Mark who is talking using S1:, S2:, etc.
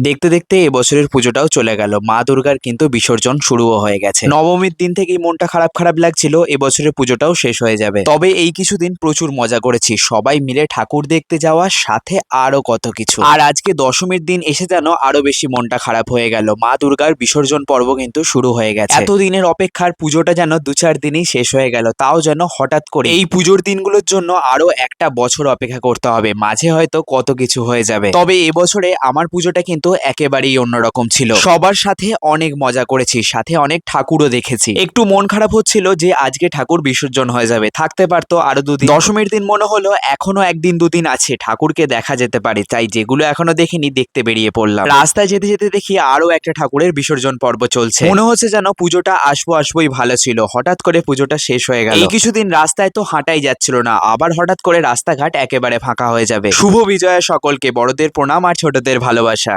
S1: দেখতে দেখতে এবছরের পুজোটাও চলে গেল। মা দুর্গার কিন্তু বিসর্জন শুরুও হয়ে গেছে। নবমীর দিন থেকেই মনটা খারাপ খারাপ লাগছিল এবছরের পুজোটাও শেষ হয়ে যাবে। তবে এই কিছুদিন প্রচুর মজা করেছি। সবাই মিলে ঠাকুর দেখতে যাওয়া সাথে আরও কত কিছু। আর আজকে দশমীর দিন এসে যেন আরও বেশি মনটা খারাপ হয়ে গেল। মা দুর্গার বিসর্জন পর্ব কিন্তু শুরু হয়ে গেছে। এতদিনের অপেক্ষার পুজোটা যেন দু চার দিনই শেষ হয়ে গেল। তাও যেন হঠাৎ করে এই পুজোর দিনগুলোর জন্য আরও একটা বছর অপেক্ষা করতে হবে। মাঝে হয়তো কত কিছু হয়ে যাবে। তবে এবছরে আমার পুজোটা কিন্তু একেবারেই অন্যরকম ছিল। সবার সাথে অনেক মজা করেছি, সাথে অনেক ঠাকুরও দেখেছি। একটু মন খারাপ হচ্ছিল যে আজকে ঠাকুর বিসর্জন হয়ে যাবে, থাকতে পারতো আরও দুদিন। দশমীর দিন মনে হলো এখনও একদিন দুদিন আছে, ঠাকুরকে দেখা যেতে পারে, তাই যেগুলো এখনও দেখিনি দেখতে বেরিয়ে পড়লাম। রাস্তায় যেতে যেতে দেখি আরও একটা ঠাকুরের বিসর্জন পর্ব চলছে। মনে হচ্ছে যেন পুজোটা আসব আসবোই ভালো ছিল, হঠাৎ করে পুজোটা শেষ হয়ে গেল। এই কিছুদিন রাস্তায় তো হাঁটাই যাচ্ছিল না, আবার হঠাৎ করে রাস্তাঘাট একেবারে ফাঁকা হয়ে যাবে। শুভ বিজয়া সকলকে, বড়দের প্রণাম আর ছোটদের ভালোবাসা।